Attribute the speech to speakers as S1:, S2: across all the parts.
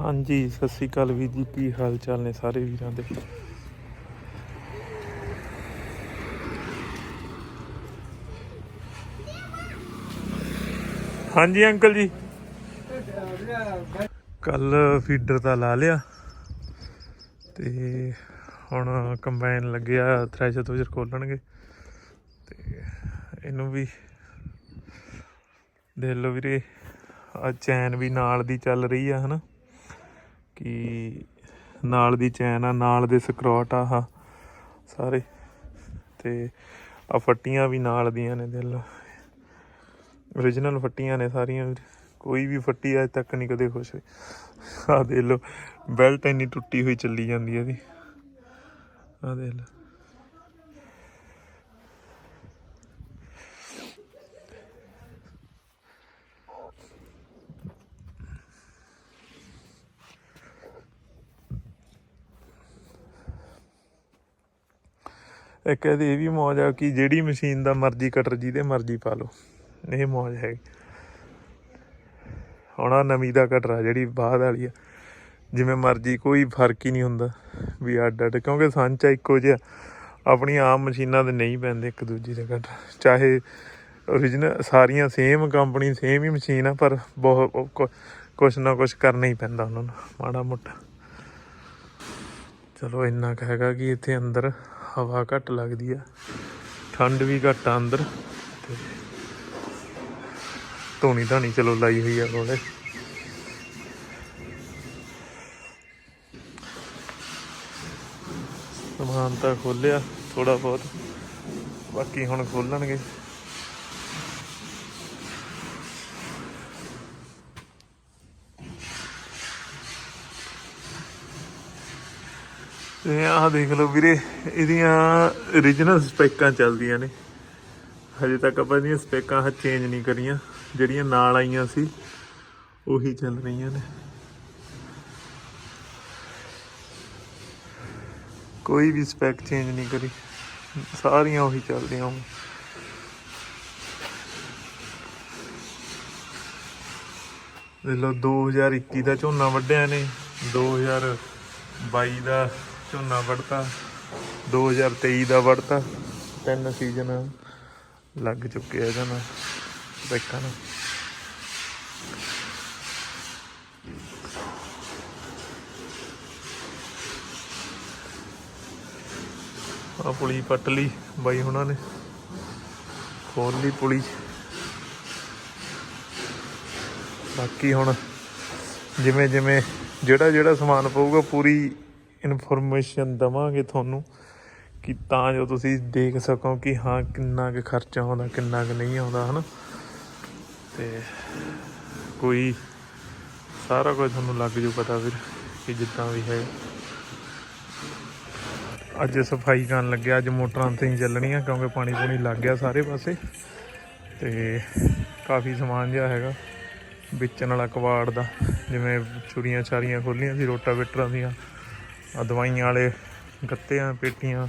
S1: ਹਾਂਜੀ, ਸਤਿ ਸ੍ਰੀ ਅਕਾਲ ਵੀਰ ਜੀ। ਕੀ ਹਾਲ ਚਾਲ ਨੇ ਸਾਰੇ ਵੀਰਾਂ ਦੇ? ਹਾਂਜੀ, ਅੰਕਲ ਜੀ। ਕੱਲ ਫੀਡਰ ਤਾਂ ਲਾ ਲਿਆ ਤੇ ਹੁਣ ਕੰਬਾਈਨ ਲੱਗਿਆ ਥ੍ਰੈਸ਼ਰ ਥੋਜਰ ਖੋਲਣਗੇ ਤੇ ਇਹਨੂੰ ਵੀ ਦੇਖ ਲਓ ਵੀਰੇ ਆ ਚੈਨ ਵੀ ਨਾਲ ਦੀ ਚੱਲ ਰਹੀ ਆ, ਹਨਾ? ਕਿ ਨਾਲ ਦੀ ਚੈਨ ਆ, ਨਾਲ ਦੇ ਸਕਰੋਟ ਆ ਸਾਰੇ। ਤੇ ਆ ਫੱਟੀਆਂ ਵੀ ਨਾਲ ਦੀਆਂ ਨੇ ਦਿਲ। origignal ਫੱਟੀਆਂ ਨੇ ਸਾਰੀਆਂ ਕੋਈ ਵੀ ਫੱਟੀ ਅੱਜ ਤੱਕ ਨਹੀਂ ਕਦੇ ਖੁਸ਼ ਹੋਈ ਆ ਦੇਖ ਲਓ ਬੈਲਟ ਇੰਨੀ ਟੁੱਟੀ ਹੋਈ ਚੱਲੀ ਜਾਂਦੀ ਹੈ ਇਹਦੀ। ਆ ਦੇਖ ਲਓ। ਇੱਕ ਇਹਦੀ ਇਹ ਵੀ ਮੌਜ ਆ ਕਿ ਜਿਹੜੀ ਮਸ਼ੀਨ ਦਾ ਮਰਜ਼ੀ ਕਟਰ ਜਿਹਦੇ ਮਰਜ਼ੀ ਪਾ ਲਓ। ਇਹ ਮੌਜ ਹੈ। ਹੁਣ ਆ ਨਵੀਂ ਦਾ ਕਟਰ ਆ ਜਿਹੜੀ ਬਾਅਦ ਵਾਲੀ ਆ। ਜਿਵੇਂ ਮਰਜ਼ੀ, ਕੋਈ ਫ਼ਰਕ ਹੀ ਨਹੀਂ ਹੁੰਦਾ ਵੀ ਅੱਡ ਅੱਡ, ਕਿਉਂਕਿ ਸੰਚਾ ਇੱਕੋ ਜਿਹਾ। ਆਪਣੀ ਆਮ ਮਸ਼ੀਨਾਂ ਦੇ ਨਹੀਂ ਪੈਂਦੇ ਇੱਕ ਦੂਜੀ ਦੇ ਕਟਰ। ਚਾਹੇ origignal ਸਾਰੀਆਂ ਸੇਮ ਕੰਪਨੀ ਸੇਮ ਹੀ ਮਸ਼ੀਨ ਆ, ਪਰ ਬਹੁਤ ਕੁਛ ਨਾ ਕੁਛ ਕਰਨਾ ਹੀ ਪੈਂਦਾ ਉਹਨਾਂ ਨੂੰ, ਮਾੜਾ ਮੋਟਾ। ਚਲੋ ਇੰਨਾ ਕੁ ਹੈਗਾ ਕਿ ਇੱਥੇ ਅੰਦਰ ਹਵਾ ਘੱਟ ਲੱਗਦੀ ਆ। ਠੰਡ ਵੀ ਘੱਟ ਆ ਅੰਦਰ। ਤੇ ਧੂਣੀ ਧਾਣੀ ਚਲੋ ਲਾਈ ਹੋਈ ਆ ਕੋਲੇ। ਸਮਾਨ ਤਾਂ ਖੋਲਿਆ ਥੋੜਾ ਬਹੁਤ। ਬਾਕੀ ਹੁਣ ਖੋਲਣਗੇ। ਤੇ ਆਹ ਦੇਖ ਲਓ ਵੀਰੇ, ਇਹਦੀਆਂ origignal ਸਪੈਕਾਂ ਚੱਲਦੀਆਂ ਨੇ। ਹਜੇ ਤੱਕ ਆਪਾਂ ਇਹਦੀਆਂ ਸਪੈਕਾਂ ਹ ਚੇਂਜ ਨਹੀਂ ਕਰੀਆਂ। ਜਿਹੜੀਆਂ ਨਾਲ ਆਈਆਂ ਸੀ, ਉਹੀ ਚੱਲ ਰਹੀਆਂ ਨੇ। ਕੋਈ ਵੀ ਸਪੈਕ ਚੇਂਜ ਨਹੀਂ ਕਰੀ। ਸਾਰੀਆਂ ਉਹੀ ਚੱਲਦੀਆਂ ਹੁਣ। ਦੇਖ ਲਓ 2021 ਦਾ ਝੋਨਾ ਵੱਢਿਆ ਨੇ 2022 ਦਾ ਝੋਨਾ ਵੱਢਤਾ 2023 ਦਾ ਵੱਢਤਾ, ਤਿੰਨ ਸੀਜ਼ਨ ਲੱਗ ਚੁੱਕੇ ਆ ਇਹਦਾ ਨਾਲ ਸਪੈਕਾਂ ਆ ਪੁਲੀ ਪੱਟ ਲਈ ਬਾਈ ਹੁਣਾਂ ਨੇ ਖੋਲ ਲਈ ਪੁਲੀ। ਬਾਕੀ ਹੁਣ ਜਿਵੇਂ ਜਿਵੇਂ ਜਿਹੜਾ ਜਿਹੜਾ ਸਮਾਨ ਪਊਗਾ, ਪੂਰੀ ਇਨਫੋਰਮੇਸ਼ਨ ਦਵਾਂਗੇ ਤੁਹਾਨੂੰ ਕਿ ਤਾਂ ਜੋ ਤੁਸੀਂ ਦੇਖ ਸਕੋ ਕਿ ਹਾਂ, ਕਿੰਨਾ ਕੁ ਖਰਚਾ ਆਉਂਦਾ, ਕਿੰਨਾ ਕੁ ਨਹੀਂ ਆਉਂਦਾ, ਹਨਾ? ਤੇ ਕੋਈ ਸਾਰਾ ਕੁਝ ਤੁਹਾਨੂੰ ਲੱਗ ਜੂ ਪਤਾ ਫਿਰ ਕਿ ਜਿੱਦਾਂ ਵੀ ਹੈ। ਅੱਜ ਸਫ਼ਾਈ ਕਰਨ ਲੱਗਿਆ ਅੱਜ ਮੋਟਰਾਂ ਤੇ ਹੀ ਚੱਲਣੀਆਂ ਕਿਉਂਕਿ ਪਾਣੀ ਪੂਣੀ ਲੱਗ ਗਿਆ ਸਾਰੇ ਪਾਸੇ। ਤੇ ਕਾਫੀ ਸਮਾਨ ਜਿਹਾ ਹੈਗਾ, ਵੇਚਣ ਵਾਲਾ ਕਵਾੜ ਦਾ, ਜਿਵੇਂ ਚੁੜੀਆਂ ਚਾਰੀਆਂ ਖੋਲੀਆਂ ਸੀ, ਰੋਟਾਵੇਟਰਾਂ ਦੀਆਂ। ਆ ਦਵਾਈਆਂ ਵਾਲੇ ਗੱਤਿਆਂ, ਪੇਟੀਆਂ,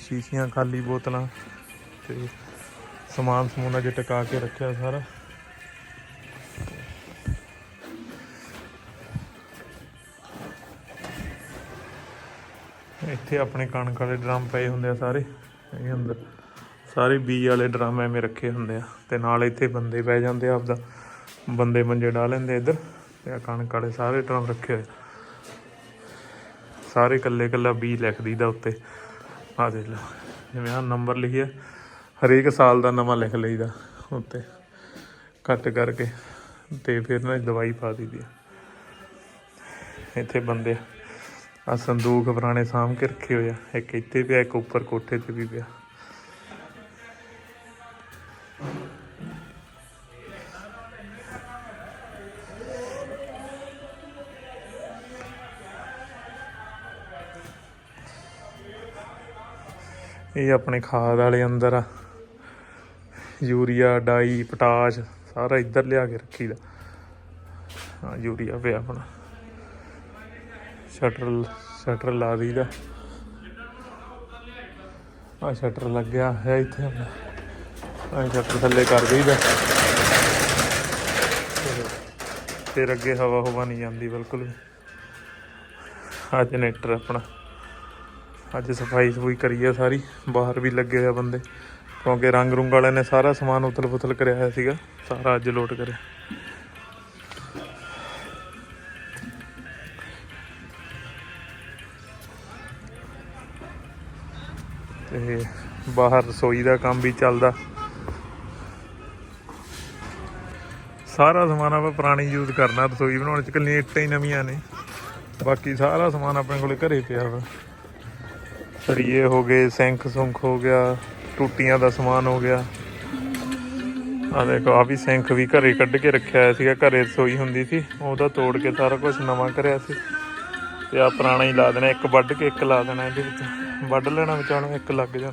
S1: ਸ਼ੀਸ਼ੀਆਂ, ਖਾਲੀ ਬੋਤਲਾਂ ਤੇ ਸਮਾਨ ਸਮੂਨਾ ਜੇ ਟਿਕਾ ਕੇ ਰੱਖਿਆ ਸਾਰਾ। ਇੱਥੇ ਆਪਣੇ ਕਣਕ ਵਾਲੇ ਡਰਮ ਪਏ ਹੁੰਦੇ ਆ ਸਾਰੇ, ਇਹ ਅੰਦਰ। ਸਾਰੇ ਬੀਜ ਵਾਲੇ ਡਰਮ ਐਵੇਂ ਰੱਖੇ ਹੁੰਦੇ ਆ ਤੇ ਨਾਲ ਇੱਥੇ ਬੰਦੇ ਪੈ ਜਾਂਦੇ ਆ ਆਪਦਾ। ਬੰਦੇ ਮੰਜੇ ਡਾ ਲੈਂਦੇ ਇੱਧਰ ਤੇ ਆ ਕਣਕ ਵਾਲੇ ਸਾਰੇ ਡਰਮ ਰੱਖੇ ਹੋਏ। ਸਾਰੇ ਕੱਲੇ ਕੱਲਾ ਬੀ ਲਿਖ ਦਈਦਾ ਉੱਤੇ। ਆ ਦੇਖ ਲਓ, ਜਿਵੇਂ ਆ ਨੰਬਰ ਲਿਖਿਆ ਹਰੇਕ ਸਾਲ ਦਾ ਨਵਾਂ ਲਿਖ ਲਈਦਾ ਉੱਤੇ, ਕੱਟ ਕਰਕੇ ਤੇ ਫਿਰ ਨਾ ਦਵਾਈ ਪਾ ਦਈਦੀ ਆ। ਇੱਥੇ ਬੰਦੇ ਆ ਸੰਦੂਕ ਪੁਰਾਣੇ ਸਾਂਭ ਕੇ ਰੱਖੇ ਹੋਏ ਆ, ਇੱਕ ਇੱਥੇ ਪਿਆ, ਇੱਕ ਉੱਪਰ ਕੋਠੇ ਤੇ ਵੀ ਪਿਆ। ਇਹ ਆਪਣੇ ਖਾਦ ਵਾਲੇ ਅੰਦਰ ਆ। ਯੂਰੀਆ, ਡਾਈ, ਪੋਟਾਸ਼, ਸਾਰਾ ਇੱਧਰ ਲਿਆ ਕੇ ਰੱਖੀਦਾ ਹਾਂ, ਯੂਰੀਆ ਪਿਆ ਆਪਣਾ। ਸ਼ਟਰ ਸ਼ਟਰ ਲਾ ਦਈਦਾ ਆ ਸ਼ਟਰ ਲੱਗਿਆ ਹੈ ਇੱਥੇ ਆਪਣਾ। ਆ ਸ਼ਟਰ ਥੱਲੇ ਕਰ ਦਈਦਾ ਫਿਰ ਅੱਗੇ ਹਵਾ ਹਵਾ ਨਹੀਂ ਜਾਂਦੀ ਬਿਲਕੁਲ ਵੀ। ਆਹ ਜਨਰੇਟਰ ਆਪਣਾ। ਅੱਜ ਸਫ਼ਾਈ ਸਫੂਈ ਕਰੀ ਆ ਸਾਰੀ, ਬਾਹਰ ਵੀ ਲੱਗੇ ਹੋਏ ਆ ਬੰਦੇ, ਕਿਉਂਕਿ ਰੰਗ ਰੁੰਗ ਵਾਲਿਆਂ ਨੇ ਸਾਰਾ ਸਮਾਨ ਉਤਲ ਪੁਤਲ ਕਰਿਆ ਹੋਇਆ ਸੀਗਾ, ਸਾਰਾ ਅੱਜ ਲੋਡ ਕਰਿਆ। ਤੇ ਬਾਹਰ ਰਸੋਈ ਦਾ ਕੰਮ ਵੀ ਚੱਲਦਾ। ਸਾਰਾ ਸਮਾਨ ਆਪਾਂ ਪੁਰਾਣੀ ਯੂਜ਼ ਕਰਨਾ, ਰਸੋਈ ਬਣਾਉਣ ਚ ਕੱਲੀਆਂ ਇੱਟਾਂ ਹੀ ਨਵੀਆਂ ਨੇ, ਬਾਕੀ ਸਾਰਾ ਸਮਾਨ ਆਪਣੇ ਕੋਲੇ ਘਰੇ ਪਿਆ ਵਾ। ਸਰੀਏ ਹੋ ਗਏ ਸਿੰਕ ਸੁੰਖ ਹੋ ਗਿਆ, ਟੂਟੀਆਂ ਦਾ ਸਮਾਨ ਹੋ ਗਿਆ। ਆ ਦੇਖੋ ਆ ਵੀ ਸਿੰਕ ਵੀ ਘਰੇ ਕੱਢ ਕੇ ਰੱਖਿਆ ਹੋਇਆ ਸੀਗਾ, ਘਰੇ ਰਸੋਈ ਹੁੰਦੀ ਸੀ। ਉਹਦਾ ਤੋੜ ਕੇ ਸਾਰਾ ਕੁਝ ਨਵਾਂ ਕਰਿਆ ਸੀ। ਤੇ ਆ ਪੁਰਾਣਾ ਹੀ ਲਾ ਦੇਣਾ, ਇੱਕ ਵੱਢ ਕੇ ਇੱਕ ਲਾ ਦੇਣਾ ਇਹਦੇ ਵਿੱਚ। ਵੱਢ ਲੈਣਾ ਵਿਚਾਲੋਂ ਇੱਕ ਲੱਗ ਜਾਣਾ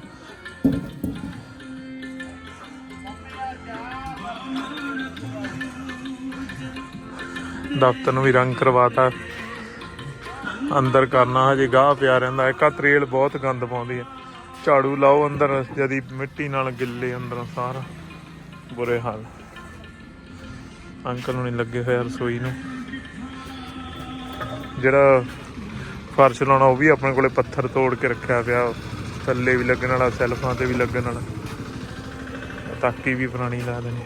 S1: ਦਫ਼ਤਰ ਨੂੰ ਵੀ ਰੰਗ ਕਰਵਾਤਾ। ਅੰਦਰ ਕਰਨਾ, ਹਜੇ ਗਾਹ ਪਿਆ ਰਹਿੰਦਾ, ਇੱਕ ਤਰੇਲ ਬਹੁਤ ਗੰਦ ਪਾਉਂਦੀ ਆ ਝਾੜੂ ਲਾਓ ਅੰਦਰ, ਜਦੀ ਮਿੱਟੀ ਨਾਲ ਗਿੱਲੇ ਅੰਦਰੋਂ ਸਾਰਾ। ਬੁਰੇ ਹਾਲ। ਅੰਕਲ ਨੂੰ ਨਹੀਂ ਲੱਗੇ ਹੋਇਆ ਰਸੋਈ ਨੂੰ। ਜਿਹੜਾ ਫਰਸ਼ ਲਾਉਣਾ, ਉਹ ਵੀ ਆਪਣੇ ਕੋਲੇ ਪੱਥਰ ਤੋੜ ਕੇ ਰੱਖਿਆ ਪਿਆ। ਥੱਲੇ ਵੀ ਲੱਗਣ ਵਾਲਾ, ਸੈਲਫਾਂ ਤੇ ਵੀ ਲੱਗਣ ਵਾਲਾ। ਤਾਕੀ ਵੀ ਪੁਰਾਣੀ ਲਾ ਦੇਣੀ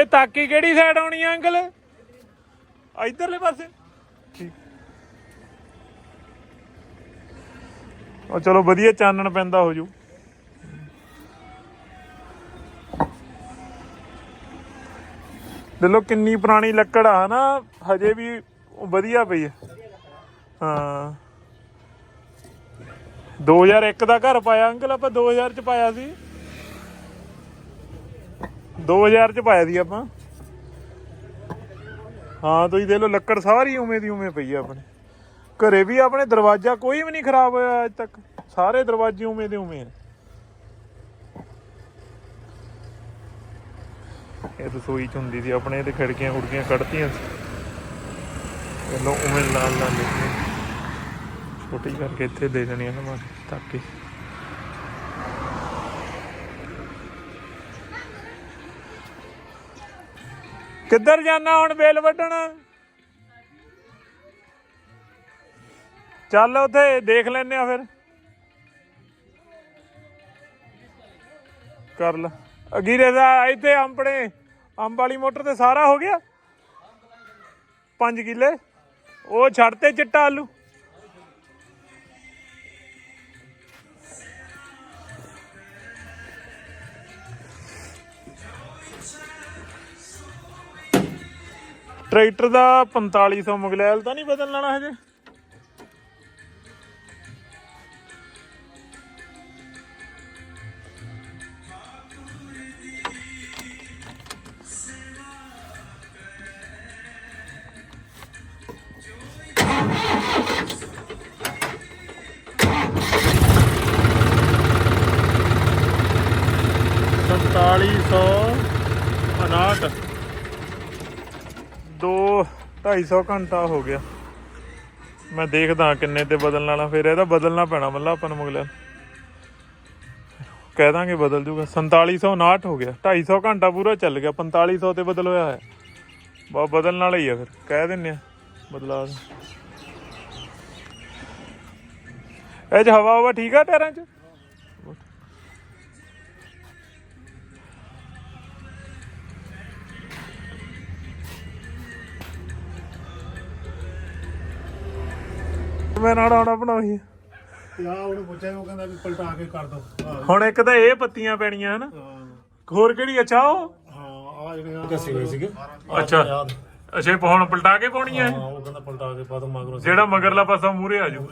S1: ਇਹ ਤਾਕੀ ਕਿਹੜੀ ਸਾਈਡ ਆਉਣੀ ਆ, ਅੰਕਲ? ਇਧਰਲੇ ਪਾਸੇ। ਉਹ ਚਲੋ ਵਧੀਆ ਚਾਨਣ ਪੈਂਦਾ ਹੋ ਜੂ। ਦੇ ਕਿੰਨੀ ਪੁਰਾਣੀ ਲੱਕੜ ਆ ਨਾ ਹਜੇ ਵੀ ਉਹ ਵਧੀਆ ਪਈ ਹੈ। ਹਾਂ 2001 ਦਾ ਘਰ ਪਾਇਆ, ਅੰਕਲ, ਆਪਾਂ 2000 ਚ ਪਾਇਆ ਸੀ। 2000 ਚ ਪਾਇਆ ਸੀ ਆਪਾਂ। ਹਾਂ, ਤੁਸੀਂ ਦੇਖ ਲਓ ਲੱਕੜ ਸਾਰੀ ਉਵੇਂ ਦੀ ਉਵੇਂ ਪਈ ਆ ਆਪਣੇ। ਘਰੇ ਵੀ ਆਪਣੇ ਦਰਵਾਜ਼ਾ ਕੋਈ ਵੀ ਨਹੀਂ ਖਰਾਬ ਹੋਇਆ ਅੱਜ ਤੱਕ। ਸਾਰੇ ਦਰਵਾਜ਼ੇ ਉਵੇਂ ਦੇ ਉਵੇਂ ਆ ਇਹ ਰਸੋਈ ਚ ਹੁੰਦੀ ਸੀ ਆਪਣੇ, ਤੇ ਖਿੜਕੀਆਂ ਖੁੜਕੀਆਂ ਕੱਢਤੀਆਂ ਸੀ। ਇਹਨੂੰ ਉਵੇਂ ਲਾਲ ਲਾਲ ਲਿਖੀਆਂ ਛੋਟੀ ਕਰਕੇ ਇੱਥੇ ਦੇ ਦੇਣੀ ਨਾ ਮਾਰ ਤਾਂ ਕਿ। ਕਿੱਧਰ ਜਾਣਾ ਹੁਣ ਬੇਲ ਵੱਢਣ? ਚੱਲ ਉੱਥੇ ਦੇਖ ਲੈਨੇ ਆ ਫਿਰ। ਕਰ ਲਾ। ਅਗੀਰੇ ਦਾ ਇੱਥੇ ਆਪਣੇ ਅੰਬ ਵਾਲੀ ਮੋਟਰ ਤੇ ਸਾਰਾ ਹੋ ਗਿਆ? 5 ਕਿੱਲੇ। ਉਹ ਛੱਡ ਤੇ ਚਿੱਟਾ ਆਲੂ। ਟਰੈਕਟਰ ਦਾ 4500 ਮੁਗਲੈਲ ਤਾਂ ਨਹੀਂ ਬਦਲ ਲੈਣਾ ਹਜੇ? ਸੰਤਾਲੀ ਸੌ ਉਨਾਹਠ ਦੋ 250 ਘੰਟਾ ਹੋ ਗਿਆ। ਮੈਂ ਦੇਖਦਾ ਕਿੰਨੇ ਤੇ ਬਦਲਣ ਵਾਲਾ। ਫਿਰ ਇਹਦਾ ਬਦਲਣਾ ਪੈਣਾ ਮੱਲਾ ਆਪਾਂ ਨੂੰ ਮੁਗਲਿਆ ਕਹਿ ਦਾਂਗੇ ਬਦਲ ਜੂਗਾ। 4759 ਹੋ ਗਿਆ। 250 ਘੰਟਾ ਪੂਰਾ ਚੱਲ ਗਿਆ। 4500 ਤੇ ਬਦਲ ਹੋਇਆ ਹੈ ਬਾ, ਬਦਲਣ ਵਾਲਾ ਹੀ ਆ ਫਿਰ। ਕਹਿ ਦਿੰਨੇ ਆ, ਬਦਲਾ ਇਹ ਚ ਹਵਾ ਹਵਾ ਠੀਕ ਆ ਟਾਇਰਾਂ ਚ? ਮੈਂ ਨਾਲ ਆਉਣਾ ਬਣਾਉਈ
S2: ਯਾ ਉਹਨੂੰ ਪੁੱਛਿਆ ਉਹ ਕਹਿੰਦਾ ਵੀ ਪਲਟਾ ਕੇ ਕਰ ਦੋ।
S1: ਹੁਣ ਇੱਕ ਤਾਂ ਇਹ ਪੱਤੀਆਂ ਪੈਣੀਆਂ ਹਨ। ਹੋਰ ਕਿਹੜੀ ਅੱਛਾ ਉਹ
S2: ਹਾਂ ਆ ਜਿਹੜੇ ਕੱਸੇ ਹੋਏ ਸੀਗੇ।
S1: ਅੱਛਾ। ਅੱਛਾ ਇਹ ਹੁਣ ਪਲਟਾ ਕੇ ਪਾਉਣੀ ਹੈ
S2: ਹਾਂ ਉਹ ਕਹਿੰਦਾ ਪਲਟਾ ਕੇ ਪਾ ਦੋ ਮਗਰੋਂ
S1: ਜਿਹੜਾ ਮਗਰਲਾ ਪਾਸਾ ਮੂਰੇ ਆ ਜੂ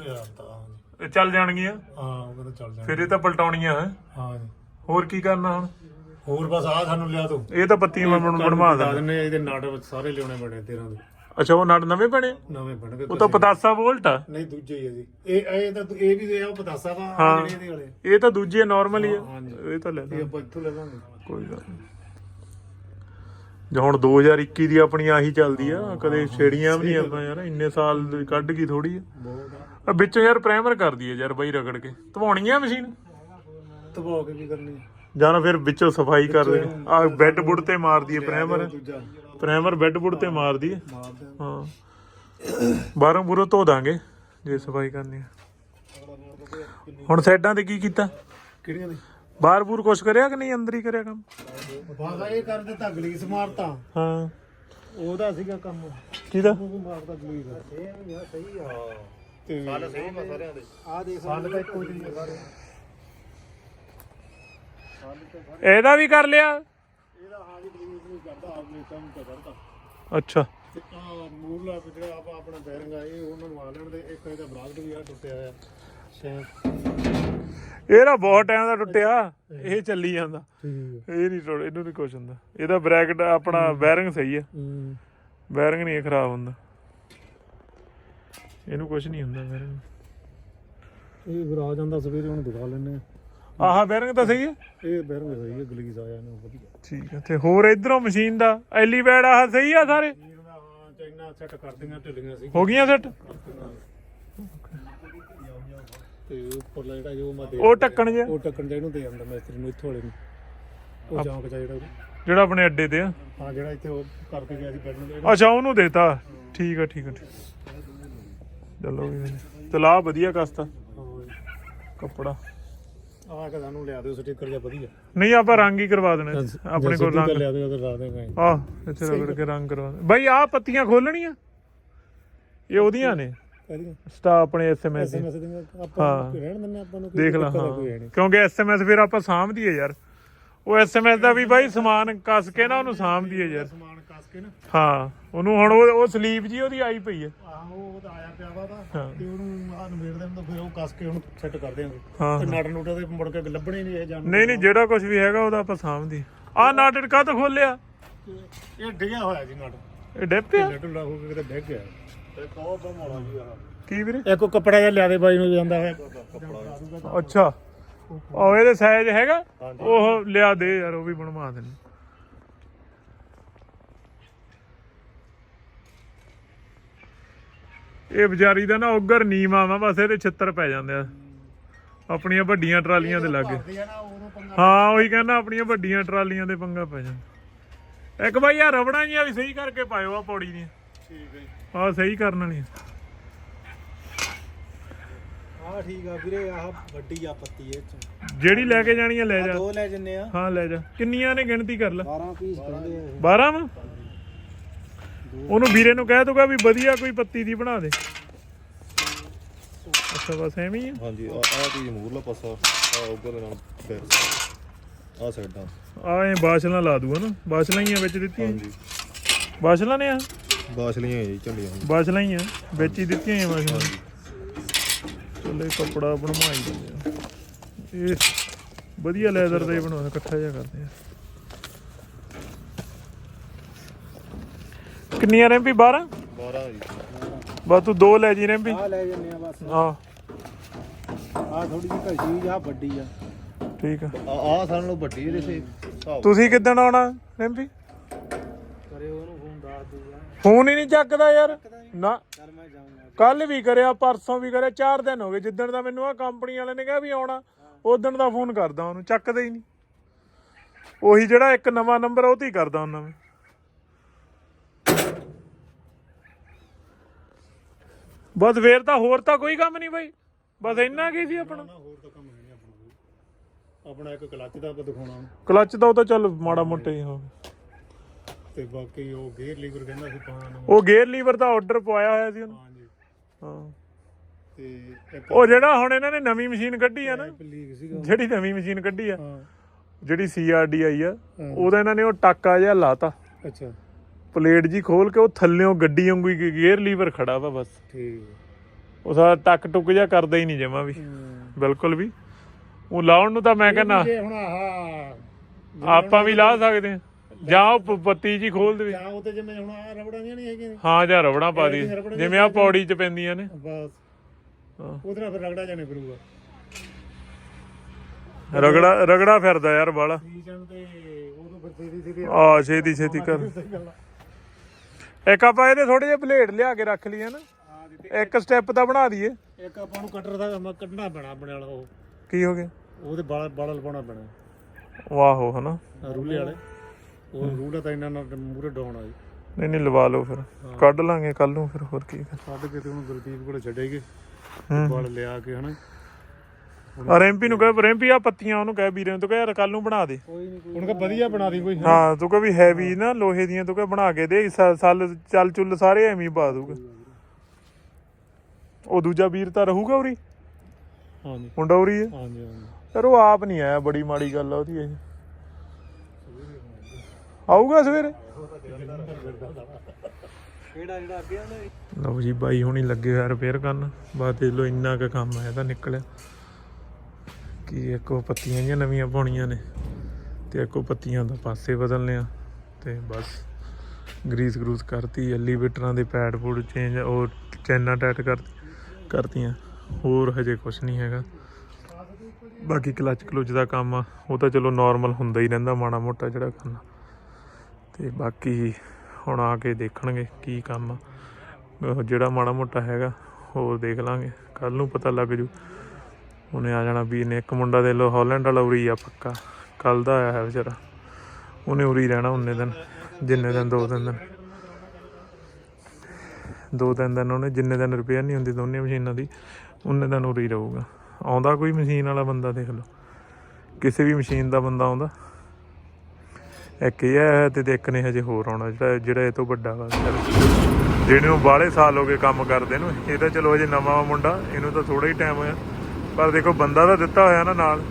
S1: ਇਹ ਚੱਲ ਜਾਣਗੀਆਂ?
S2: ਹਾਂ ਉਹ ਕਹਿੰਦਾ ਚੱਲ ਜਾਣਾ
S1: ਫਿਰ ਇਹ ਤਾਂ ਪਲਟਾਉਣੀਆਂ ਹੈ
S2: ਹਾਂ ਜੀ।
S1: ਹੋਰ ਕੀ ਕਰਨਾ ਹੁਣ?
S2: ਹੋਰ ਬਸ ਆ ਸਾਨੂੰ ਲਿਆ ਦੋ।
S1: ਇਹ ਤਾਂ ਪੱਤੀਆਂ ਮੈਂ ਬਣ- ਬਣਵਾ ਦਾਂ
S2: ਦਿੰਨੇ ਇਹਦੇ ਨਾਟ ਵਿੱਚ ਸਾਰੇ ਲਿਆਉਣੇ ਬਣੇ 13 ਦੇ।
S1: ਅੱਛਾ ਉਹ ਨਟ ਨਵੇਂ ਬਣੇ?
S2: ਨਵੇਂ ਬਣ ਗਏ
S1: ਉਹ ਤਾਂ ਪਤਾਸਾ ਵੋਲਟ ਆ।
S2: ਨਹੀਂ ਦੂਜੇ ਹੀ ਆ ਜੀ। ਇਹ ਇਹ ਤਾਂ ਇਹ ਵੀ ਇਹ ਉਹ ਪਤਾਸਾ ਵਾ ਆਹ
S1: ਹਾਂ।
S2: ਜਿਹੜੇ ਇਹਦੇ ਵਾਲੇ
S1: ਇਹ ਤਾਂ ਦੂਜੇ ਨਾਰਮਲ ਹੀ ਆ।
S2: ਹਾਂਜੀ।
S1: ਇਹ ਤਾਂ ਲੈ
S2: ਇਹ
S1: ਲਾਂ
S2: ਆਪਾਂ ਇੱਥੋਂ ਲੈ ਲਾਂਗੇ।
S1: ਕੋਈ ਗੱਲ ਨਹੀਂ। ਜੇ ਹੁਣ 2021 ਦੀ ਆਪਣੀ ਆਹੀ ਚੱਲਦੀ ਆ ਕਦੇ ਛੇੜੀਆਂ ਵੀ ਨਹੀਂ ਆਪਾਂ ਯਾਰ ਇੰਨੇ ਸਾਲ ਦੀ ਕੱਢ ਗਈ ਥੋੜੀ ਆ।
S2: ਬਹੁਤ ਆ।
S1: ਵਿੱਚੋਂ ਯਾਰ ਪ੍ਰਾਈਮਰ ਕਰਦੀ ਆ ਯਾਰ ਬਾਈ ਰਗੜ ਕੇ। ਧਵਾਉਣੀ ਆ ਮਸ਼ੀਨ?
S2: ਤਬਾਹ ਕੇ ਵੀ ਕਰਨੀ
S1: ਜਾਂ ਨਾ ਫਿਰ ਵਿੱਚੋਂ ਸਫ਼ਾਈ ਕਰ ਦੇ ਆ ਬੈੱਡ ਬੁੱਡ ਤੇ ਮਾਰਦੀ ਹੈ ਪ੍ਰਾਈਮਰ
S2: ਦੂਜਾ।
S1: ਪ੍ਰਾਈਮਰ ਬੈੱਡ ਬੁੱਡ ਤੇ ਮਾਰਦੀ ਹੈ
S2: ਮਾਰਦੇ
S1: ਹਾਂ। ਬਾਹਰੋਂ ਬੁਰੋਂ ਧੋ ਦਾਂਗੇ ਜੇ ਸਫ਼ਾਈ ਕਰਨੀ ਹੈ। ਹੁਣ ਸਾਈਡਾਂ ਤੇ ਕੀ ਕੀਤਾ?
S2: ਕਿਹੜੀਆਂ ਨੇ?
S1: ਬਾਹਰ ਬੂਰ ਕੁਛ ਕਰਿਆ ਕਿ ਨਹੀਂ? ਅੰਦਰ ਹੀ ਕਰਿਆ ਕੰਮ?
S2: ਬਾਗਾ ਇਹ ਕਰ ਦਿੱਤਾ ਗਲੀਸ ਮਾਰਤਾ।
S1: ਹਾਂ।
S2: ਉਹਦਾ ਸੀਗਾ ਕੰਮ।
S1: ਕਿਹਦਾ?
S2: ਉਹ ਮਾਰਦਾ ਗਲੀਸ। ਇਹ ਸਹੀ ਆ। ਤੇ ਸਾਲ ਸਹੀ ਆ ਸਾਰਿਆਂ ਦੇ। ਆ ਦੇਖ ਸਾਲ ਤਾਂ ਇੱਕੋ ਜਿਹੀ ਆ ਸਾਰੇ
S1: ਇਹਦਾ ਵੀ ਕਰ ਲਿਆ?
S2: ਇਹਦਾ ਹਾਂ ਜੀ ਗਲੀਸ ਨਹੀਂ ਕਰਦਾ ਆਪਣੇ ਕੰਮ ਤੇ ਕਰਦਾ।
S1: ਅੱਛਾ।
S2: ਤੇ ਆ ਮੂਰਲਾ ਜਿਹੜਾ ਆਪਾਂ ਆਪਣਾ ਬੈਰਿੰਗ ਆ ਇਹ ਉਹਨਾਂ ਨੂੰ ਆ ਲੈਣ ਦੇ ਇੱਕ ਇਹਦਾ ਬਰਾਕਟ ਵੀ ਆ ਟੁੱਟਿਆ ਹੋਇਆ। ਸ਼ਾਇਦ
S1: ਇਹਦਾ ਬਹੁਤ ਟਾਈਮ ਦਾ ਟੁੱਟਿਆ ਇਹ ਚੱਲੀ ਜਾਂਦਾ।
S2: ਠੀਕ
S1: ਇਹ ਨਹੀਂ ਟੁੱਟ ਇਹਨੂੰ ਨਹੀਂ ਕੁਛ ਹੁੰਦਾ। ਇਹਦਾ ਬ੍ਰੈਕਟ ਆਪਣਾ ਬੈਰਿੰਗ ਸਹੀ ਹੈ
S2: ਹੂੰ।
S1: ਬੈਰਿੰਗ ਨਹੀਂ ਖਰਾਬ ਹੁੰਦਾ। ਇਹਨੂੰ ਕੁਛ ਨਹੀਂ ਹੁੰਦਾ ਬੈਰਿੰਗ।
S2: ਇਹ ਫਿਰ ਆ ਜਾਂਦਾ ਸਵੇਰੇ ਹੁਣ ਦਿਖਾ ਲੈਣੇ
S1: ਆਹ ਬੈਰਿੰਗ ਤਾਂ ਸਹੀ ਹੈ?
S2: ਇਹ ਬੈਰਿੰਗ ਸਹੀ ਹੈ ਗਲੀਸ ਆਇਆ ਨੇ ਵਧੀਆ।
S1: ਠੀਕ ਹੈ ਤੇ ਹੋਰ ਇਧਰੋਂ ਮਸ਼ੀਨ ਦਾ ਐਲੀਵੈਡ ਆਹ ਸਹੀ ਆ ਸਾਰੇ?
S2: ਹਾਂ ਚਾਈਨਾ ਸੈੱਟ ਕਰਦੀਆਂ ਢਿੱਲੀਆਂ ਸੀ
S1: ਹੋ ਗਈਆਂ ਸੈੱਟ
S2: ਤੇ ਜਿਹੜਾ ਜੋ ਮੈਂ ਦੇ
S1: ਉਹ ਢੱਕਣ ਜਿਹਾ?
S2: ਉਹ ਟੱਕਣ ਜਿਹੜਾ ਇਹਨੂੰ ਦੇ ਆਂਦਾ ਮਿਸਤਰੀ ਨੂੰ ਇੱਥੋਂ ਵਾਲੇ ਨੂੰ। ਉਹ ਚੌਂਕ ਚ ਜਿਹੜਾ।
S1: ਜਿਹੜਾ ਆਪਣੇ ਅੱਡੇ ਤੇ ਆ?
S2: ਹਾਂ ਜਿਹੜਾ ਇੱਥੇ ਉਹ ਕਰਕੇ ਗਿਆ ਸੀ ਬੈਠਣ ਦੇ
S1: ਅੱਛਾ ਉਹਨੂੰ ਦੇਤਾ। ਠੀਕ ਆ ਠੀਕ ਆ ਚਲੋ ਵੀ ਚਲਾ ਵਧੀਆ ਕਸਤਾ। ਕੱਪੜਾ।
S2: ਆ ਕੇ ਸਾਨੂੰ ਲਿਆ ਦਿਓ ਸਟicker ਜਿਹਾ ਵਧੀਆ।
S1: ਨਹੀਂ ਆਪਾਂ ਰੰਗ ਹੀ ਕਰਵਾ ਦੇਣਾ। ਆਪਣੇ ਕੋਲ ਰੰਗ।
S2: ਲਿਆ ਦਿਓ ਅਗਰ ਲਾ ਦੇਗਾ
S1: ਆਹ ਇੱਥੇ ਰਗੜ ਕੇ ਰੰਗ ਕਰਵਾ ਦੇ। ਬਾਈ ਆਹ ਪੱਤੀਆਂ ਖੋਲਣੀਆਂ? ਇਹ ਉਹਦੀਆਂ ਨੇ? ਸਟਾ ਆਪਣੇ ਐਸਐਮਐਸ
S2: ਕੋਈ
S1: ਦੇਖ ਲਾ ਹਾਂ।
S2: ਹੈ
S1: ਕਿਉਂਕਿ ਐਸਐਮਐਸ ਫਿਰ ਆਪਾਂ ਸਾਂਭਦੀਏ ਯਾਰ। ਉਹ ਐਸਐਮਐਸ ਦਾ ਵੀ ਬਾਈ ਸਮਾਨ ਕੱਸ ਕੇ ਨਾ ਉਹਨੂੰ ਸਾਂਭਦੀਏ ਯਾਰ।
S2: ਸਮਾਨ ਕੱਸ ਕੇ ਨਾ।
S1: ਹਾਂ ਉਹਨੂੰ ਹੁਣ ਉਹ ਉਹ ਸਲੀਪ ਜੀ ਉਹਦੀ ਆਈ ਪਈ ਹੈ।
S2: ਆਹੋ ਉਹ ਤਾਂ ਆਇਆ ਪਿਆ ਵਾ ਤਾਂ। ਤੇ ਉਹਨੂੰ ਆ ਨਵੇੜ ਦੇਣ ਤੋਂ ਫਿਰ ਉਹ ਕੱਸ ਕੇ ਉਹਨੂੰ ਸੈੱਟ ਕਰ ਦੇਾਂਗੇ
S1: ਹਾਂ
S2: ਤੇ ਨਟ ਨੂਟ ਉਹਦੇ ਮੁੜ ਕੇ ਲੱਭਣੇ ਨਹੀਂ ਇਹ ਜਾਣ
S1: ਨਹੀਂ ਨਹੀਂ ਜਿਹੜਾ ਕੁਝ ਵੀ ਹੈਗਾ ਉਹਦਾ ਆਪਾਂ ਸਾਂਭਦੀ ਆਹ ਨਾਟਕ ਕਾ ਤੋਂ ਖੋਲਿਆ
S2: ਇਹ ਡਿੱਗਿਆ ਹੋਇਆ ਜੀ ਨਟ।
S1: ਇਹ ਡਿੱਪਿਆ
S2: ਨਟ ਹੋ ਕੇ ਕਿਤੇ ਡਿੱਗ ਗਿਆ। ਇੱਕ ਉਹ ਬਮਾਉਣਾ ਜੀ ਆਹ।
S1: ਕੀ ਵੀਰੇ?
S2: ਇੱਕ ਉਹ ਕੱਪੜਾ ਜਿਹਾ ਲਿਆ ਦੇ ਬਾਈ ਨੂੰ ਜਾਂਦਾ ਹੋਇਆ।
S1: ਅੱਛਾ। ਉਹ ਇਹਦੇ ਸਾਈਜ਼ ਹੈਗਾ? ਉਹ ਲਿਆ ਦੇ ਯਾਰ ਉਹ ਵੀ ਬਣਵਾ ਦੇਣੀ ਇਹ ਵਿਚਾਰੀ ਦਾ ਨਾ ਉਗਰ ਨੀਵਾ ਵਾ ਬਸ ਇਹਦੇ ਛਿੱਤਰ ਪੈ ਜਾਂਦੇ ਆ। ਆਪਣੀਆਂ ਵੱਡੀਆਂ ਟਰਾਲੀਆਂ ਦੇ ਲੱਗੇ। ਹਾਂ ਉਹੀ ਕਹਿੰਦਾ ਆਪਣੀਆਂ ਵੱਡੀਆਂ ਟਰਾਲੀਆਂ ਦੇ ਪੰਗਾ ਪੈ ਜਾਂਦਾ। ਇੱਕ ਬਾਈ ਆ ਰਬੜਾਂ ਜੀਆਂ ਵੀ ਸਹੀ ਕਰਕੇ ਪਾਇਓ ਆ ਪੌੜੀ ਦੀਆਂ।
S2: ਠੀਕ ਹੈ
S1: ਆ ਸਹੀ ਕਰਨ ਵਾਲੀਆਂ।
S3: ਹਾਂ ਠੀਕ ਆ ਵੀਰੇ ਆਹ ਵੱਡੀ ਆ ਪੱਤੀ ਇਹ ਚ।
S1: ਜਿਹੜੀ ਲੈ ਕੇ ਜਾਣੀ ਆ ਲੈ ਜਾ।
S3: ਦੋ ਲੈ ਜੰਨੇ ਆ।
S1: ਹਾਂ ਲੈ ਜਾ। ਕਿੰਨੀਆਂ ਨੇ ਗਿਣਤੀ ਕਰ ਲੈ।
S3: 12 ਪੀਸ ਕਹਿੰਦੇ ਆ ਇਹ।
S1: 12 ਵਾ? ਉਹਨੂੰ ਵੀਰੇ ਨੂੰ ਕਹਿ ਦੂਗਾ ਵੀ ਵਧੀਆ ਕੋਈ ਪੱਤੀ ਦੀ ਬਣਾ ਦੇ। ਅੱਛਾ ਬਸ ਐਵੇਂ ਹੀ ਆ?
S4: ਹਾਂਜੀ ਆ ਆ ਚੀਜ਼ ਮੂਰਲਾ ਪਾਸਾ ਆ ਉੱਪਰ ਦੇ ਨਾਲ ਬੈਕ ਆ ਸਾਈਡਾਂ।
S1: ਆ ਇਹ ਬਾਸ਼ਲਾਂ ਲਾ ਦੂਗਾ ਨਾ। ਬਾਸ਼ਲਾਂ ਹੀ ਆ ਵਿੱਚ ਦਿੱਤੀਆਂ
S4: ਹਾਂਜੀ।
S1: ਬਾਸ਼ਲਾਂ ਨੇ ਆ?
S4: ਬਾਸ਼ਲੀਆਂ ਜੀ ਝੰਡੀਆਂ
S1: ਬਾਸ਼ਲਾਂ ਹੀ ਆ। ਵਿੱਚ ਹੀ ਦਿੱਤੀਆਂ ਇਹ ਬਾਸ਼ਲਾਂ ਚੱਲੇ ਕੱਪੜਾ ਬਣਵਾਈ ਦਿੰਦੇ ਆ। ਇਹ ਵਧੀਆ ਲੈਦਰ ਦਾ ਹੀ ਬਣਾਉਂਦੇ ਇਕੱਠਾ ਜਿਹਾ ਕਰਦੇ ਆ। ਕਿੰਨੀਆਂ ਰੈਂਪੀ 12
S4: 12 ਜੀ
S1: ਬਸ ਤੂੰ ਦੋ ਲੈ ਜੀ ਰੈਂਪੀ।
S3: ਆਹ ਲੈ ਜੰਨੇ ਆ ਬਸ।
S1: ਹਾਂ
S3: ਆਹ ਥੋੜੀ ਜਿਹੀ ਘਟੀ ਆ ਵੱਡੀ ਆ।
S1: ਠੀਕ ਆ।
S4: ਆ ਆ ਸਾਨੂੰ ਵੱਡੀ ਇਹਦੇ ਸੇ
S1: ਤੁਸੀਂ ਕਿੱਦਣ ਆਉਣਾ ਰੈਂਪੀ?
S3: ਕਰੇ ਉਹਨੂੰ ਫੋਨ
S1: ਹੀ ਨਹੀਂ ਚੱਕਦਾ ਯਾਰ। ਨਾ।
S3: ਚੱਲ ਮੈਂ ਜਾਊਂਗਾ।
S1: ਕੱਲ ਵੀ ਕਰਿਆ ਪਰਸੋਂ ਵੀ ਕਰਿਆ 4 ਦਿਨ ਹੋ ਗਏ। ਜਿੱਦਣ ਦਾ ਮੈਨੂੰ ਆ ਕੰਪਨੀ ਵਾਲੇ ਨੇ ਕਿਹਾ ਵੀ ਆਉਣਾ ਉਦੋਂ ਦਾ ਫੋਨ ਕਰਦਾ ਉਹਨੂੰ ਚੱਕਦਾ ਹੀ ਨਹੀਂ। ਉਹੀ ਜਿਹੜਾ ਇੱਕ ਨਵਾਂ ਨੰਬਰ ਉਹ ਤੇ ਹੀ ਕਰਦਾ ਉਹਨਾਂ ਮੈਂ। ਬਸ ਫੇਰ ਤਾਂ ਹੋਰ ਤਾਂ ਕੋਈ ਕੰਮ ਨਹੀਂ ਬਾਈ। ਬਸ ਇੰਨਾ ਕੀ ਸੀ ਆਪਣਾ?
S2: ਹੋਰ ਤਾਂ ਕੰਮ ਨਹੀਂ ਆਪਣਾ। ਆਪਣਾ ਇੱਕ ਕਲੱਚ ਦਾ ਆਪਾਂ ਦਿਖਾਉਣਾ।
S1: ਕਲੱਚ ਦਾ ਉਹ ਤਾਂ ਚੱਲ ਮਾੜਾ ਮੋਟਾ ਹੀ ਹੋ
S2: ਤੇ ਬਾਕੀ ਉਹ ਗੇਅਰ ਲੀਵਰ ਕਹਿੰਦਾ ਸੀ ਪਾਉਣ ਨੂੰ।
S1: ਉਹ ਗੇਅਰ ਲੀਵਰ ਦਾ ਆਰਡਰ ਪਵਾਇਆ ਹੋਇਆ ਸੀ ਉਹਨੂੰ?
S2: ਹਾਂਜੀ।
S1: ਹਾਂ।
S2: ਤੇ ਇੱਕ
S1: ਉਹ ਜਿਹੜਾ ਹੁਣ ਇਹਨਾਂ ਨੇ ਨਵੀਂ ਮਸ਼ੀਨ ਕੱਢੀ ਆ ਨਾ
S2: ਲੀਕ ਸੀਗਾ।
S1: ਜਿਹੜੀ ਨਵੀਂ ਮਸ਼ੀਨ ਕੱਢੀ ਆ
S2: ਹਾਂ।
S1: ਜਿਹੜੀ ਸੀਆਰਡੀ ਆਈ ਆ। ਉਹਦਾ ਇਹਨਾਂ ਨੇ ਉਹ ਟਾਕਾ ਜਿਹਾ ਲਾਤਾ।
S2: ਅੱਛਾ।
S1: ਪਲੇਟ ਜੀ ਖੋਲ ਕੇ ਉਹ ਥੱਲਿਓਂ ਗੱਡੀ ਵਾਂਗੂ ਹੀ ਗੇਅਰ ਲੀਵਰ ਖੜਾ ਵਾ ਬਸ।
S2: ਠੀਕ।
S1: ਉਹ ਸਾਰਾ ਟੱਕ ਟੁੱਕ ਜਿਹਾ ਕਰਦਾ ਹੀ ਨਹੀਂ ਜਮਾ ਵੀ। ਬਿਲਕੁਲ ਵੀ। ਉਹ ਲਾਉਣ ਨੂੰ ਤਾਂ ਮੈਂ ਕਹਿੰਦਾ
S2: ਜੇ ਹੁਣ ਆਹ
S1: ਆਪਾਂ ਵੀ ਲਾ ਸਕਦੇ ਹਾਂ। ਜਾਂ ਉਹ ਪ- ਪੱਤੀ ਜੀ ਖੋਲ ਦੇਵੇ।
S2: ਜਾਂ ਉਹ ਤੇ ਜਿਵੇਂ ਹੁਣ ਆ ਰਬੜਾਂ ਜਿਹੀਆਂ ਨਹੀਂ ਹੈਗੀਆਂ। ਨੇ।
S1: ਹਾਂ ਜਾਂ ਰਬੜਾਂ ਪਾ ਦੀ। ਜਿਵੇਂ ਆ ਪੌੜੀ 'ਚ ਪੈਂਦੀਆਂ ਨੇ।
S2: ਬਸ।
S1: ਹਾਂ।
S2: ਉਹਦੇ ਨਾਲ ਫਿਰ ਰਗੜਾ ਜਾਣੇ ਫਿਰੂਗਾ।
S1: ਰਗੜਾ ਰਗੜਾ ਫਿਰਦਾ ਯਾਰ ਬਾਲਾ।
S2: ਸੀਜ਼ਨ ਤੇ ਉਦੋਂ ਫਿਰ ਤੇਰੀ ਤੇਰੀ
S1: ਆ ਛੇਤੀ ਛੇਤੀ ਕਰ। ਇੱਕ ਆਪਾਂ ਇਹਦੇ ਥੋੜੇ ਜਿਹੇ ਬਲੇਡ ਲਿਆ ਕੇ ਰੱਖ ਲਈਏ ਨਾ। ਇੱਕ ਸਟੈਪ ਤਾਂ ਬਣਾ ਦਈਏ।
S2: ਇੱਕ ਆਪਾਂ ਨੂੰ ਕਟਰ ਦਾ ਕੰਮ ਕੱਢਣਾ ਪੈਣਾ ਆਪਣੇ ਵਾਲਾ ਉਹ।
S1: ਕੀ ਹੋ ਗਿਆ?
S2: ਉਹਦੇ ਬਾਲ ਬਾਲ ਲਵਾਉਣਾ ਪੈਣਾ।
S1: ਵਾਹੋ ਹਨਾ।
S2: ਆਹ ਰੂਲੇ ਵਾਲੇ। ਉਹ ਰੂਲਾ ਤਾਂ ਇਹਨਾਂ ਨਾਲ ਮੂਰੇ ਡਾਉਣ ਆਈ
S1: ਨਹੀਂ ਨਹੀਂ ਲਵਾ ਲਓ ਫਿਰ। ਕੱਢ ਲਾਂਗੇ ਕੱਲ ਨੂੰ ਫਿਰ ਹੋਰ ਕੀ ਕਰ
S2: ਛੱਡ ਕੇ ਤੇ ਉਹਨੂੰ ਗੁਰਦੀਪ ਕੋਲ ਛੱਡੇਗੇ। ਬਲ ਲਿਆ ਕੇ ਹਨਾ।
S1: ਆ ਰੈਂਪੀ ਨੂੰ ਕਹੇ ਰੈਂਪੀ ਆ ਪੱਤੀਆਂ ਉਹਨੂੰ ਕਹੇ ਵੀਰੇ ਨੂੰ ਤੂੰ ਕਹੇ ਯਾਰ ਕੱਲ ਨੂੰ ਬਣਾ ਦੇ।
S3: ਕੋਈ ਨਹੀਂ ਕੋਈ
S2: ਉਹਨਾਂ ਕਾ ਵਧੀਆ ਬਣਾ ਦੀ ਕੋਈ
S1: ਹਾਂ ਤੂੰ ਕਹੇ ਵੀ ਹੈਵੀ ਨਾ ਲੋਹੇ ਦੀਆਂ ਤੂੰ ਕਹੇ ਬਣਾ ਕੇ ਦੇ ਸੱਲ ਚੱਲ ਚੁੱਲ ਸਾਰੇ ਐਵੇਂ ਹੀ ਪਾ ਦੂਗਾ ਉਹ ਦੂਜਾ ਵੀਰ ਤਾਂ ਰਹੂਗਾ ਉਰੀ?
S2: ਹਾਂਜੀ।
S1: ਮੁੰਡਾ ਉਰੀ ਹੈ?
S2: ਹਾਂਜੀ ਹਾਂਜੀ।
S1: ਯਾਰ ਉਹ ਆਪ ਨਹੀਂ ਆਇਆ ਬੜੀ ਮਾੜੀ ਗੱਲ ਆ ਉਹਦੀ ਇਹ। ਆਊਗਾ ਸਵੇਰੇ?
S3: ਕਿਹੜਾ ਜਿਹੜਾ ਅੱਗੇ ਆਉਂਦਾ
S1: ਲਓ ਜੀ ਬਾਈ ਹੁਣੀ ਲੱਗੇ ਹੋਇਆ ਰਿਪੇਅਰ ਕਰਨ। ਬਾਅਦ ਦੇ ਲੋ ਇੰਨਾ ਕੁ ਕੰਮ ਆਇਆ ਤਾਂ ਨਿਕਲਿਆ। ਕਿ ਇੱਕ ਪੱਤੀਆਂ ਜਿਹੀਆਂ ਨਵੀਆਂ ਪਾਉਣੀਆਂ ਨੇ ਤੇ ਇੱਕ ਪੱਤੀਆਂ ਦਾ ਪਾਸੇ ਬਦਲਨੇ ਆ ਤੇ ਬਸ ਗਰੀਸ ਗਰੂਸ ਕਰਤੀ ਐਲੀਵੇਟਰਾਂ ਦੇ ਪੈਡ ਪੂਡ ਚੇਂਜ ਉਹ ਚੈਨਾਂ ਟਾਈਟ ਕਰ ਕਰਤੀਆਂ। ਹੋਰ ਹਜੇ ਕੁਝ ਨਹੀਂ ਹੈਗਾ। ਬਾਕੀ ਕਲਚ ਕਲੁਚ ਦਾ ਕੰਮ ਆ ਉਹ ਤਾਂ ਚਲੋ ਨਾਰਮਲ ਹੁੰਦਾ ਹੀ ਰਹਿੰਦਾ ਮਾੜਾ ਮੋਟਾ ਜਿਹੜਾ ਕਰਨਾ। ਤੇ ਬਾਕੀ ਹੁਣ ਆ ਕੇ ਦੇਖਣਗੇ ਕੀ ਕੰਮ ਆ ਜਿਹੜਾ ਮਾੜਾ ਮੋਟਾ ਹੈਗਾ, ਹੋਰ ਦੇਖ ਲਾਂਗੇ। ਕੱਲ ਨੂੰ ਪਤਾ ਲੱਗ ਜੂ। ਉਹਨੇ ਆ ਜਾਣਾ ਵੀਰ ਨੇ। ਇੱਕ ਮੁੰਡਾ ਦੇ ਲੋ ਹਾਲੈਂਡ ਵਾਲਾ ਉਰੀ ਆ ਪੱਕਾ। ਕੱਲ ਦਾ ਆਇਆ ਹੈ ਵਿਚਾਰਾ। ਉਹਨੇ ਉਰੀ ਰਹਿਣਾ ਉਹਨੇ ਦਿਨ, ਜਿੰਨੇ ਦਿਨ, ਦੋ ਤਿੰਨ ਦਿਨ। ਦੋ ਤਿੰਨ ਦਿਨ ਉਹਨੇ, ਜਿੰਨੇ ਦਿਨ ਰਿਪੇਅਰ ਨਹੀਂ ਹੁੰਦੀ ਦੋਨੇ ਮਸ਼ੀਨਾਂ ਦੀ ਉਹਨੇ ਦਿਨ ਉਰੀ ਰਹੂਗਾ। ਆਉਂਦਾ ਕੋਈ ਮਸ਼ੀਨ ਵਾਲਾ ਬੰਦਾ ਦੇਖ ਲਓ। ਕਿਸੇ ਵੀ ਮਸ਼ੀਨ ਦਾ ਬੰਦਾ ਆਉਂਦਾ। ਇੱਕ ਇਹ ਹੈ ਤੇ ਇੱਕ ਨੇ ਹਜੇ ਹੋਰ ਆਉਣਾ, ਜਿਹੜਾ ਜਿਹੜਾ ਇਹ ਤੋਂ ਵੱਡਾ ਵਾ। ਜਿਹੜੇ ਨੂੰ ਬਾਹਲੇ ਸਾਲ ਹੋ ਗਏ ਕੰਮ ਕਰਦੇ ਨੂੰ, ਇਹ ਤਾਂ ਚਲੋ ਹਜੇ ਨਵਾਂ ਵਾ ਮੁੰਡਾ, ਇਹਨੂੰ ਤਾਂ ਥੋੜਾ ਹੀ ਟਾਈਮ ਹੋਇਆ। ਪਰ ਦੇਖੋ, ਬੰਦਾ ਤਾਂ ਦਿੱਤਾ ਹੋਇਆ ਨਾ ਨਾਲ,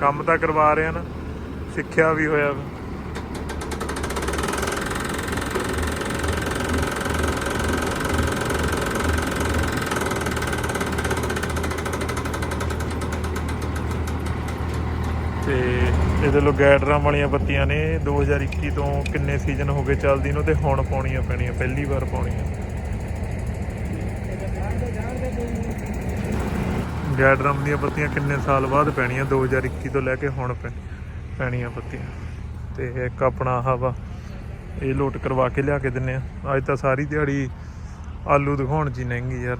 S1: ਕੰਮ ਤਾਂ ਕਰਵਾ ਰਿਹਾ ਨਾ, ਸਿੱਖਿਆ ਵੀ ਹੋਇਆ ਵਾ। ਤੇ ਇਹਦੇ ਲੋ ਗੈਡਰਾਂ ਵਾਲੀਆਂ ਬੱਤੀਆਂ ਨੇ 2021 ਤੋਂ ਕਿੰਨੇ ਸੀਜ਼ਨ ਹੋ ਗਏ ਚੱਲਦੀ ਨੂੰ ਤੇ ਹੁਣ ਪਾਉਣੀਆਂ ਪੈਣੀਆਂ, ਪਹਿਲੀ ਵਾਰ ਪਾਉਣੀਆਂ। ਗੈਡਰਮ ਦੀਆਂ ਬੱਤੀਆਂ ਕਿੰਨੇ ਸਾਲ ਬਾਅਦ ਪੈਣੀਆਂ 2021 ਤੋਂ ਲੈ ਕੇ ਹੁਣ ਪੈ- ਪੈਣੀਆਂ ਬੱਤੀਆਂ। ਤੇ ਇੱਕ ਆਪਣਾ ਹਵਾ ਇਹ ਲੋਟ ਕਰਵਾ ਕੇ ਲਿਆ ਕੇ ਦਿੰਨੇ ਆ। ਅੱਜ ਤਾਂ ਸਾਰੀ ਦਿਹਾੜੀ ਆਲੂ ਦਿਖਾਉਣ ਚ ਹੀ ਯਾਰ,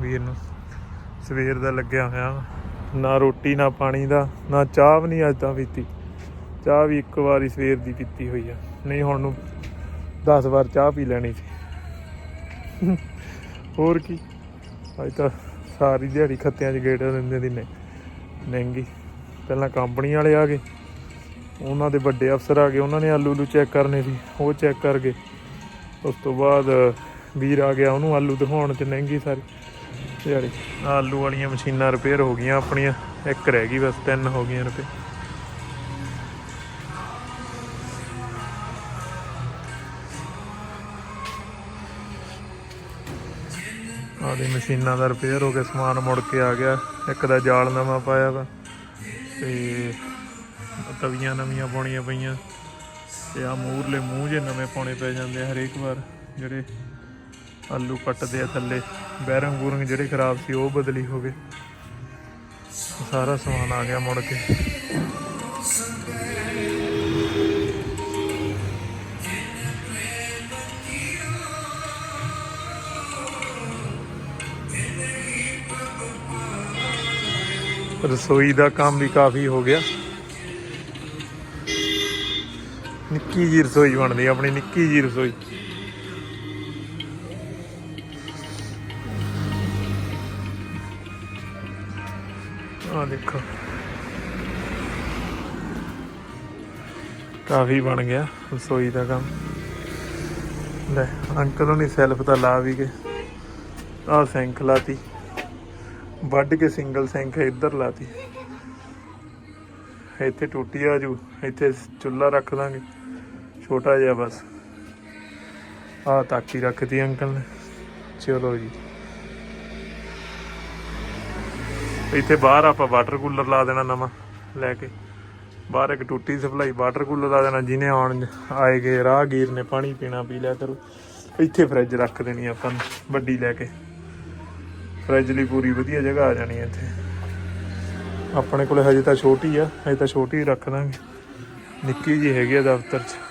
S1: ਵੀਰ ਨੂੰ। ਸਵੇਰ ਦਾ ਲੱਗਿਆ ਹੋਇਆ, ਨਾ ਰੋਟੀ, ਨਾ ਪਾਣੀ ਦਾ, ਨਾ ਚਾਹ ਵੀ ਨਹੀਂ ਅੱਜ ਤਾਂ ਪੀਤੀ। ਚਾਹ ਵੀ ਇੱਕ ਵਾਰੀ ਸਵੇਰ ਦੀ ਪੀਤੀ ਹੋਈ ਆ। ਨਹੀਂ, ਹੁਣ ਨੂੰ 10 ਵਾਰ ਚਾਹ ਪੀ ਲੈਣੀ ਸੀ। ਹੋਰ ਕੀ? ਅੱਜ ਤਾਂ ਸਾਰੀ ਦਿਹਾੜੀ ਖੱਤਿਆਂ 'ਚ ਗੇੜ ਦਿੰਦੇ ਦੀ ਨੇ ਮਹਿੰਗੀ ਪਹਿਲਾਂ ਕੰਪਨੀ ਵਾਲੇ ਆ ਗਏ। ਉਹਨਾਂ ਦੇ ਵੱਡੇ ਅਫਸਰ ਆ ਗਏ। ਉਹਨਾਂ ਨੇ ਆਲੂ ਲੂ ਚੈੱਕ ਕਰਨੇ ਸੀ। ਉਹ ਚੈੱਕ ਕਰ ਗਏ। ਉਸ ਤੋਂ ਬਾਅਦ ਵੀਰ ਆ ਗਿਆ। ਉਹਨੂੰ ਆਲੂ ਦਿਖਾਉਣ 'ਚ ਮਹਿੰਗੀ ਸਾਰੀ ਦਿਹਾੜੀ। ਆਲੂ ਵਾਲੀਆਂ ਮਸ਼ੀਨਾਂ ਰਿਪੇਅਰ ਹੋ ਗਈਆਂ ਆਪਣੀਆਂ। ਇੱਕ ਰਹਿ ਗਈ ਬਸ, ਤਿੰਨ ਹੋ ਗਈਆਂ ਰਿਪੇਅਰ ਆਦੀ ਮਸ਼ੀਨਾਂ ਦਾ ਰਿਪੇਅਰ ਹੋ ਗਿਆ ਸਮਾਨ ਮੁੜ ਕੇ ਆ ਗਿਆ। ਇੱਕ ਦਾ ਜਾਲ ਨਵਾਂ ਪਾਇਆ ਵਾ ਤੇ ਤਵੀਆਂ ਨਵੀਆਂ ਪਾਉਣੀਆਂ ਪਈਆਂ ਤੇ ਆ ਮੂਰਲੇ ਮੂੰਹ ਜੇ ਨਵੇਂ ਪਾਉਣੇ ਪੈ ਜਾਂਦੇ ਆ ਹਰੇਕ ਵਾਰ, ਜਿਹੜੇ ਆਲੂ ਪੱਟਦੇ ਆ ਥੱਲੇ, ਬੈਰੰਗ ਬੂਰੰਗ ਜਿਹੜੇ ਖਰਾਬ ਸੀ ਉਹ ਬਦਲੀ ਹੋ ਗਏ। ਸਾਰਾ ਸਮਾਨ ਆ ਗਿਆ ਮੁੜ ਕੇ। ਰਸੋਈ ਦਾ ਕੰਮ ਵੀ ਕਾਫੀ ਹੋ ਗਿਆ। ਨਿੱਕੀ ਜੀ ਰਸੋਈ ਬਣਦੀ ਆਪਣੀ, ਨਿੱਕੀ ਜੀ ਰਸੋਈ। ਆ ਦੇਖੋ। ਕਾਫੀ ਬਣ ਗਿਆ ਰਸੋਈ ਦਾ ਕੰਮ। ਲੈ, ਅੰਕਲ ਉਹਨੇ ਸੈਲਫ ਤਾਂ ਲਾ ਵੀ ਗਏ। ਆ ਸਿੰਕ ਲਾਤੀ। ਵੱਢ ਕੇ ਸਿੰਗਲ ਸਿੰਕ ਇੱਧਰ ਲਾਤੀ ਇੱਥੇ ਟੂਟੀ ਆ ਜੂ ਇੱਥੇ ਚੁੱਲ੍ਹਾ ਰੱਖ ਦਾਂਗੇ ਛੋਟਾ ਜਿਹਾ ਬਸ। ਆ ਤਾਕੀ ਰੱਖਤੀ ਅੰਕਲ ਨੇ। ਚਲੋ ਜੀ। ਇੱਥੇ ਬਾਹਰ ਆਪਾਂ ਵਾਟਰ ਕੂਲਰ ਲਾ ਦੇਣਾ ਨਵਾਂ ਲੈ ਕੇ। ਬਾਹਰ ਇੱਕ ਟੂਟੀ ਸਪਲਾਈ ਵਾਟਰ ਕੂਲਰ ਲਾ ਦੇਣਾ ਜਿਹਨੇ ਆਉਣ ਆਏਗੇ ਰਾਹਗੀਰ ਨੇ ਪਾਣੀ ਪੀਣਾ ਪੀ ਲਿਆ ਕਰੋ। ਇੱਥੇ ਫ੍ਰਿਜ ਰੱਖ ਦੇਣੀ ਆਪਾਂ ਨੇ, ਵੱਡੀ ਲੈ ਕੇ। ਫ੍ਰਿਜ ਲਈ ਪੂਰੀ ਵਧੀਆ ਜਗ੍ਹਾ ਆ ਜਾਣੀ ਹੈ ਇੱਥੇ। ਆਪਣੇ ਕੋਲ ਹਜੇ ਤਾਂ ਛੋਟੀ ਆ, ਹਜੇ ਤਾਂ ਛੋਟੀ ਰੱਖ ਦਾਂਗੇ। ਨਿੱਕੀ ਜੀ ਹੈਗੀ ਆ ਦਫ਼ਤਰ 'ਚ।